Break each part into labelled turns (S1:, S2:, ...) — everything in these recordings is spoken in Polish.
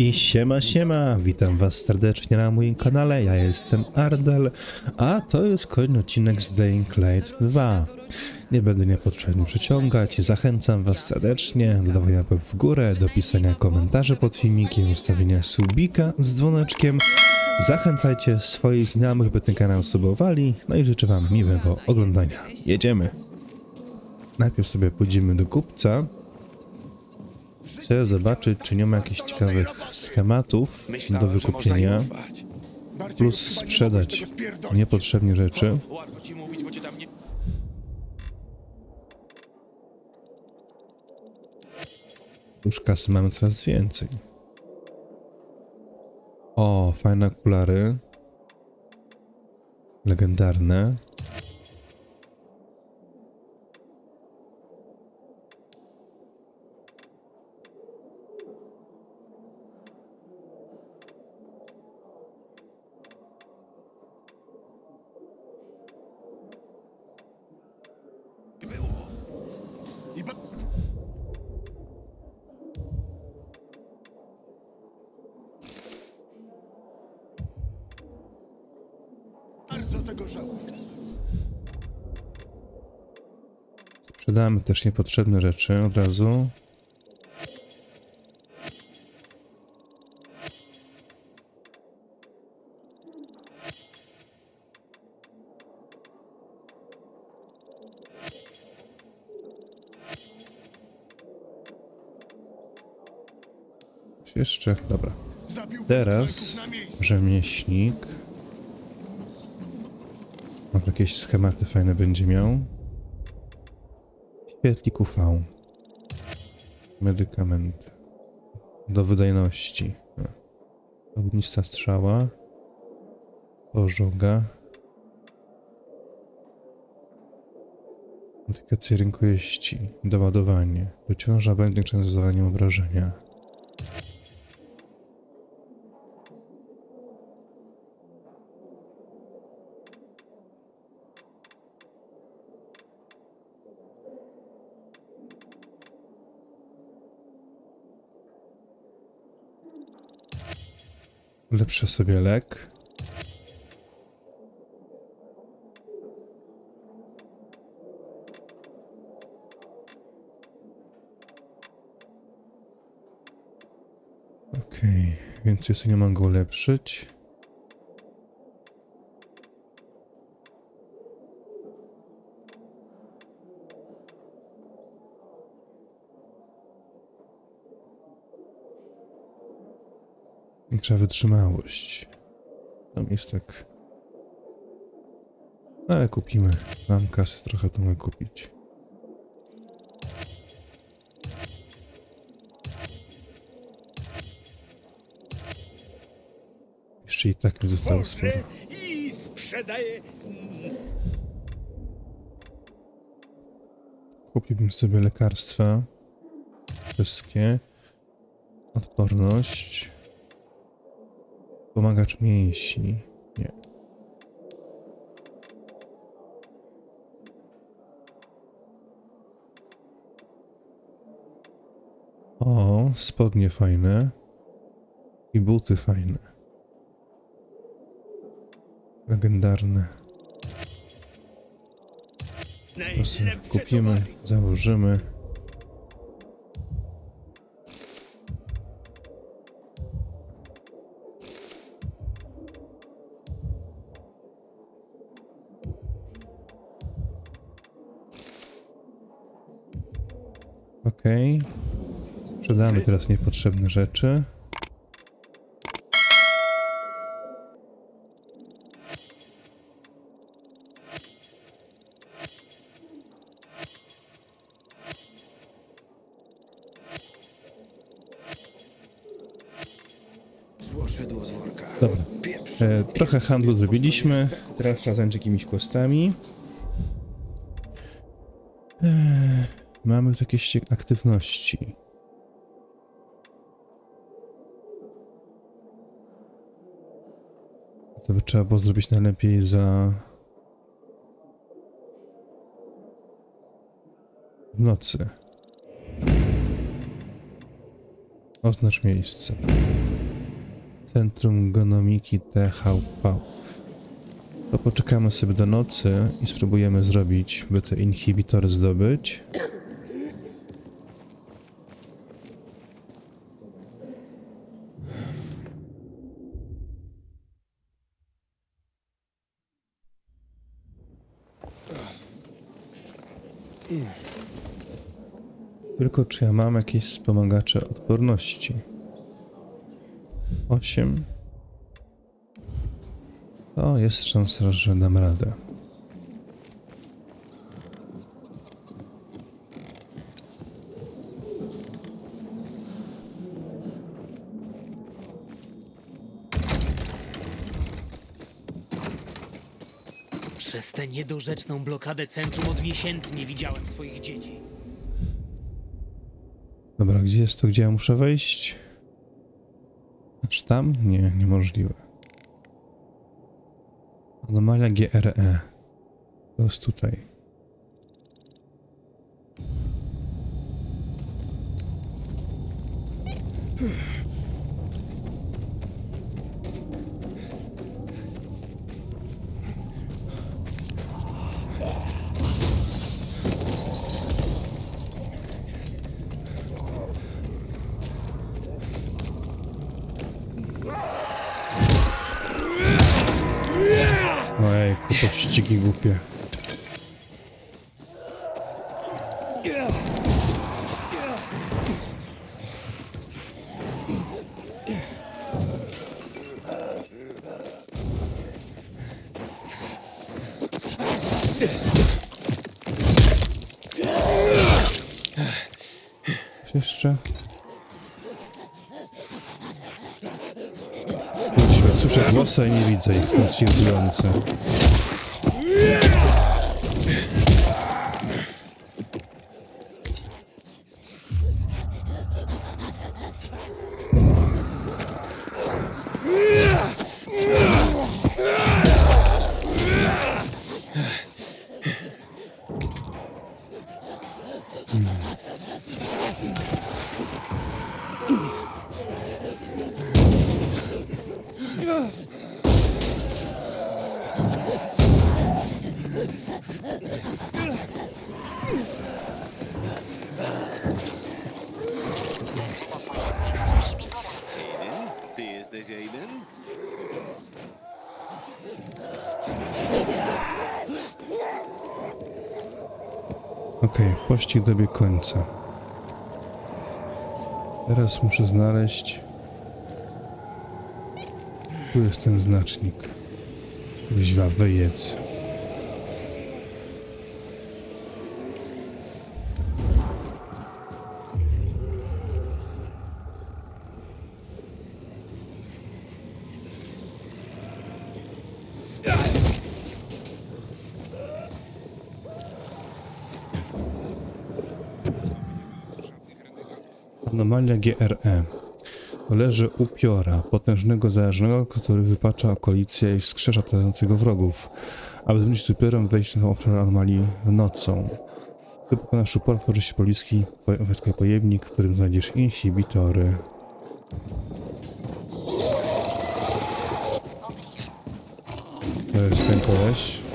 S1: I siema siema, witam was serdecznie na moim kanale, ja jestem Ardal, a to jest kolejny odcinek z Dying Light 2. Nie będę niepotrzebnie przyciągać, zachęcam was serdecznie do dawania w górę, do pisania komentarzy pod filmikiem, ustawienia subika z dzwoneczkiem. Zachęcajcie swoich znajomych, by ten kanał subowali, no i życzę wam miłego oglądania. Jedziemy. Najpierw sobie pójdziemy do kupca, Chcę zobaczyć, czy nie ma jakichś ciekawych schematów do wykupienia, plus sprzedać niepotrzebnie rzeczy. Już kasy mamy coraz więcej. O, fajne okulary. Legendarne.
S2: Bardzo tego żałuję.
S1: Sprzedamy też niepotrzebne rzeczy od razu. Jeszcze, dobra. Teraz rzemieślnik. Jakieś schematy fajne będzie miał. Świetlik UV. Medykament. Do wydajności. Ognista strzała. Pożoga. Modyfikacja rękojeści. Doładowanie. Dociąża będzie często zadawaniem obrażenia. Lepszę sobie lek. Okej, więcej sobie nie mogę ulepszyć. Większa wytrzymałość. Tam jest tak. Ale kupimy. Mam kasy trochę to mogę kupić. Jeszcze i tak mi zostało sporo.
S3: I sprzedaje.
S1: Kupiłbym sobie lekarstwa. Wszystkie. Odporność. Pomagacz mięśni. Nie. O, spodnie fajne. I buty fajne. Legendarne. Kupimy, założymy. Okej. Sprzedamy teraz niepotrzebne rzeczy. Dobra. E, trochę handlu zrobiliśmy. Teraz trzeba zająć jakimiś questami. E, mamy tu jakieś aktywności. To by trzeba było zrobić najlepiej za... W nocy. Oznacz miejsce. Centrum Genomiki THV. To poczekamy sobie do nocy i spróbujemy zrobić, by te inhibitory zdobyć. Tylko czy ja mam jakieś wspomagacze odporności? 8. To jest szansa, że dam radę.
S4: Przez tę niedorzeczną blokadę centrum od miesięcy nie widziałem swoich dzieci.
S1: Dobra, gdzie jest to, gdzie ja muszę wejść? Aż tam? Nie, niemożliwe. Anomalia GRE. To jest tutaj. Ojejku, to ścigi głupie. Coś jeszcze? Kurczę, Głosy i nie widzę ich, to jest Okej, pościg dobiegł końca. Teraz muszę znaleźć... Tu jest ten znacznik. Kuźwa, wyjedz. Anomalia GRE. To leży upiora, potężnego zależnego, który wypacza okolicję i wskrzesza atakującego wrogów. Aby zmniejszyć z upiorem, wejść na obszar anomalii nocą. Gdy pokonasz upor, wchodzi się pobliski po- wojskowy pojemnik, w którym znajdziesz inhibitory. To jest ten koleś.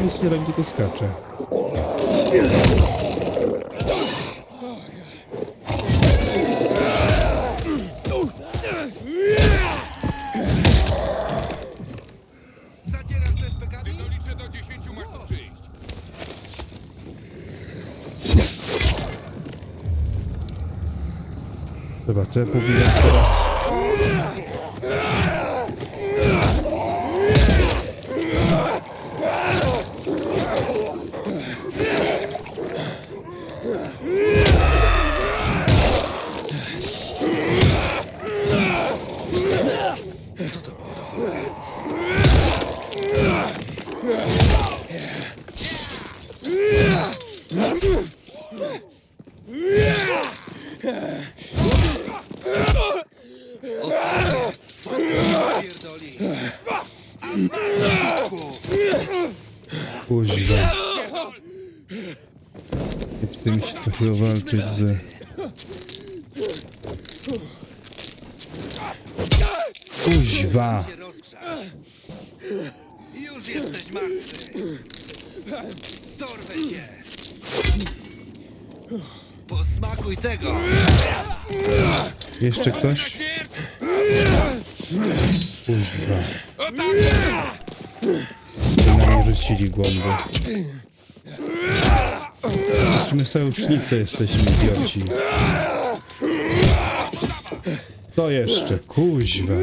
S1: Nic nie robi, tylko skacze.
S2: Zadzierasz te spekami?
S1: Walczyć z... Kuźwa!
S2: Już jesteś martwy. Dorwę cię. Posmakuj tego.
S1: Jeszcze ktoś? Kuźwa. Na mnie rzucili głąby. My sojusznicy jesteśmy idioci. To jeszcze, kuźwa.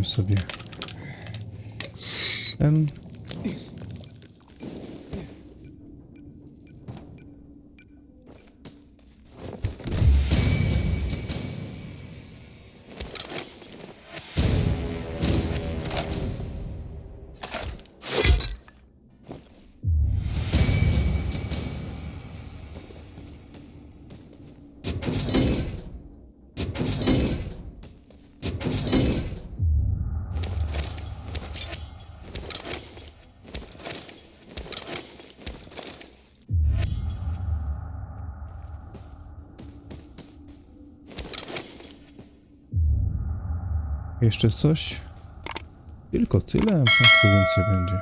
S1: Weźmy sobie ten. Jeszcze coś? Tylko tyle, co więcej będzie.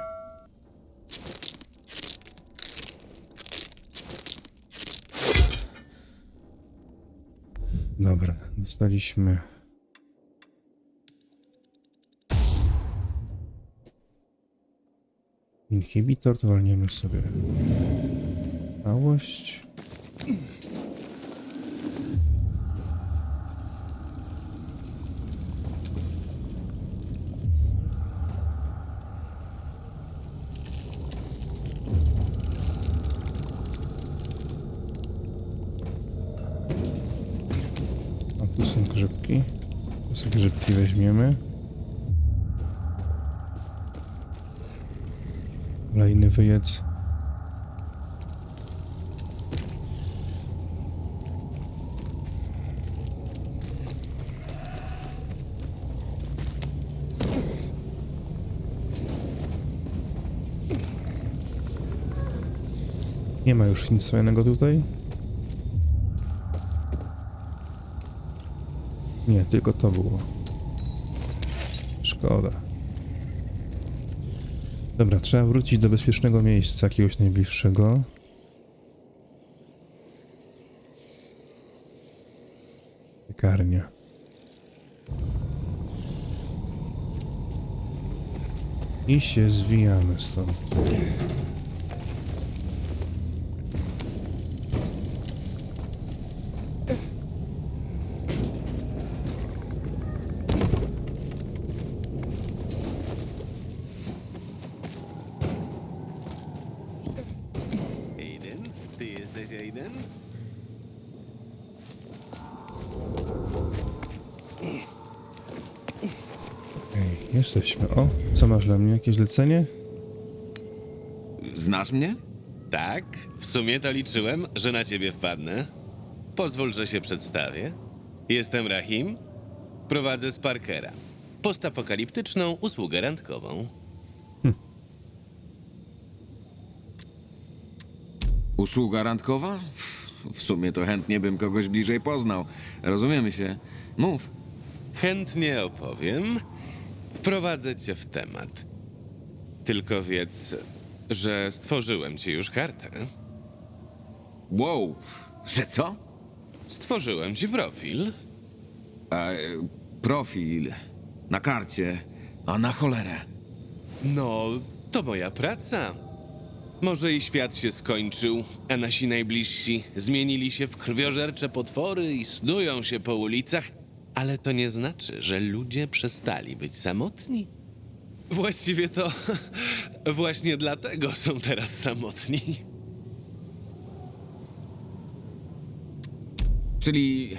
S1: Dobra, dostaliśmy. Inhibitor, to walniemy sobie. Całość. A tu są grzybki. Tu sobie grzybki weźmiemy. Kolejny wyjec. Nie ma już nic fajnego tutaj. Nie, tylko to było. Szkoda. Dobra, trzeba wrócić do bezpiecznego miejsca, jakiegoś najbliższego. Piekarnia. I się zwijamy stąd. Jesteśmy. O, co masz dla mnie? Jakieś zlecenie?
S5: Znasz mnie?
S6: Tak, w sumie to liczyłem, że na ciebie wpadnę. Pozwól, że się przedstawię. Jestem Rahim. Prowadzę z Parkera. Postapokaliptyczną usługę randkową.
S5: Usługa randkowa? W sumie to chętnie bym kogoś bliżej poznał. Rozumiemy się. Mów.
S6: Chętnie opowiem. Wprowadzę cię w temat. Tylko wiedz, że stworzyłem ci już kartę.
S5: Wow, że co?
S6: Stworzyłem ci profil.
S5: E, profil. Na karcie. A na cholerę.
S6: No, to moja praca. Może i świat się skończył, a nasi najbliżsi zmienili się w krwiożercze potwory i snują się po ulicach, Ale to nie znaczy, że ludzie przestali być samotni. Właściwie to właśnie dlatego są teraz samotni.
S5: Czyli.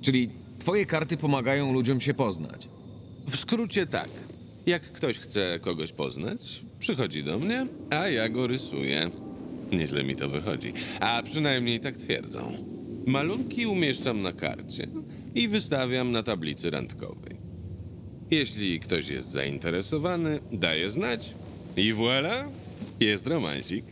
S5: Czyli twoje karty pomagają ludziom się poznać.
S6: W skrócie tak. Jak ktoś chce kogoś poznać, przychodzi do mnie, a ja go rysuję. Nieźle mi to wychodzi. A przynajmniej tak twierdzą. Malunki umieszczam na karcie i wystawiam na tablicy randkowej. Jeśli ktoś jest zainteresowany, daje znać i voilà, jest romansik.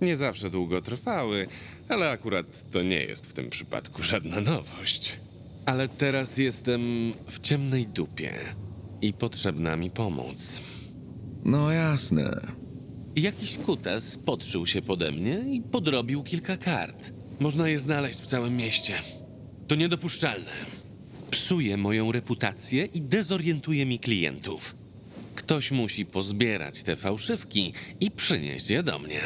S6: Nie zawsze długotrwały, ale akurat to nie jest w tym przypadku żadna nowość. Ale teraz jestem w ciemnej dupie i potrzebna mi pomoc.
S5: No jasne.
S6: Jakiś kutas podszył się pode mnie i podrobił kilka kart. Można je znaleźć w całym mieście. To niedopuszczalne. Psuje moją reputację i dezorientuje mi klientów. Ktoś musi pozbierać te fałszywki i przynieść je do mnie.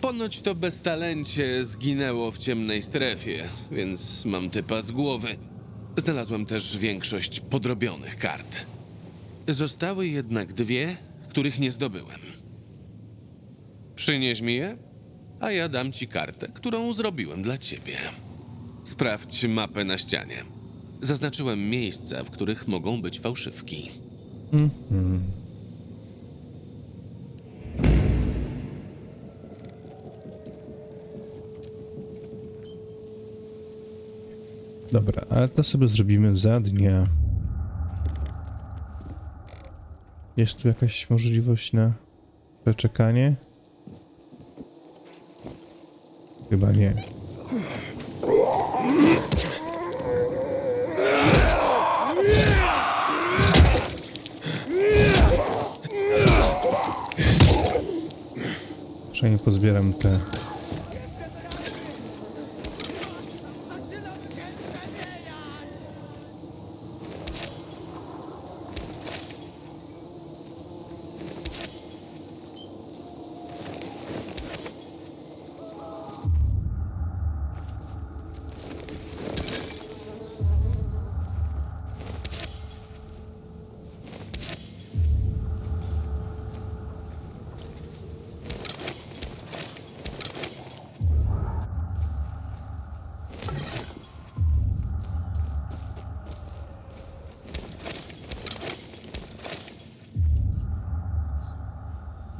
S6: Ponoć to beztalencie zginęło w ciemnej strefie, więc mam typa z głowy. Znalazłem też większość podrobionych kart. Zostały jednak dwie, których nie zdobyłem. Przynieś mi je, a ja dam ci kartę, którą zrobiłem dla ciebie. Sprawdź mapę na ścianie. Zaznaczyłem miejsca, w których mogą być fałszywki.
S1: Dobra, ale to sobie zrobimy za dnia. Jest tu jakaś możliwość na przeczekanie? Chyba nie. Przynajmniej pozbieram te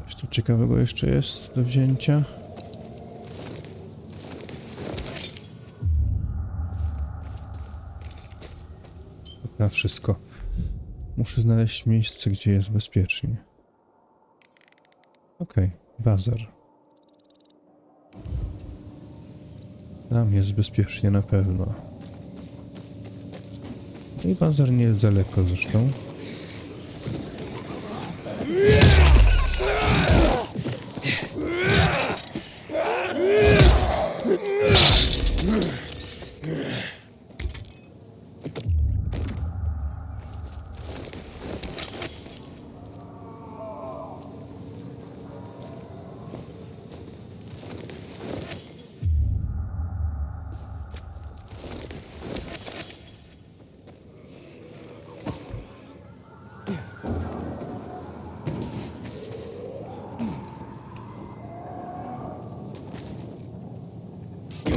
S1: Coś tu ciekawego jeszcze jest do wzięcia? Na wszystko. Muszę znaleźć miejsce, gdzie jest bezpiecznie. Okej, bazar. Tam jest bezpiecznie na pewno. I bazar nie jest daleko zresztą.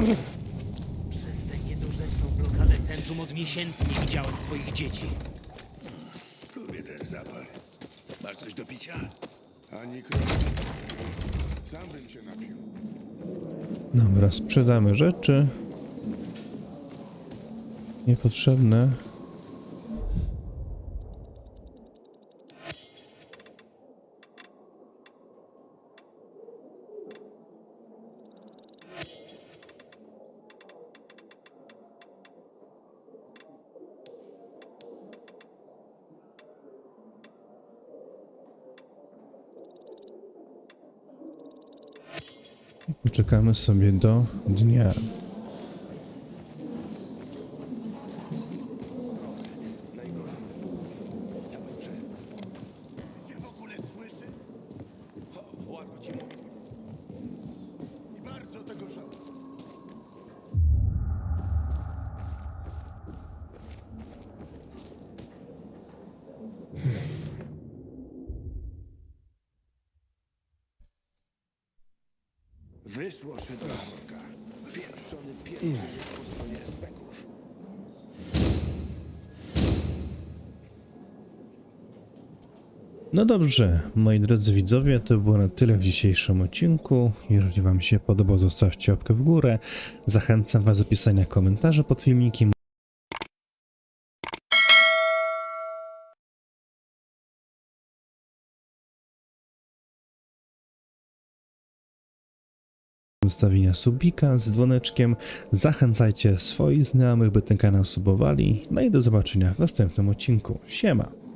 S4: Przez tę niedorzeczną blokadę centrum od miesięcy nie widziałem swoich dzieci.
S2: Lubię ten zapach. Masz coś do picia?
S3: Ani kroku. Sam bym się napił.
S1: Dobra, sprzedamy rzeczy. Niepotrzebne. Poczekamy sobie do dnia.
S2: W ogóle słyszysz? O, Władu ci mówię. I bardzo tego żałuję.
S3: Wyszło szydło worka. Pieprzony pierdolnik po stronie espeków.
S1: No dobrze, moi drodzy widzowie, to było na tyle w dzisiejszym odcinku. Jeżeli Wam się podobał, zostawcie łapkę w górę. Zachęcam Was do pisania komentarzy pod filmikiem. Ustawienia subika z dzwoneczkiem. Zachęcajcie swoich znajomych, by ten kanał subowali. No i do zobaczenia w następnym odcinku. Siema!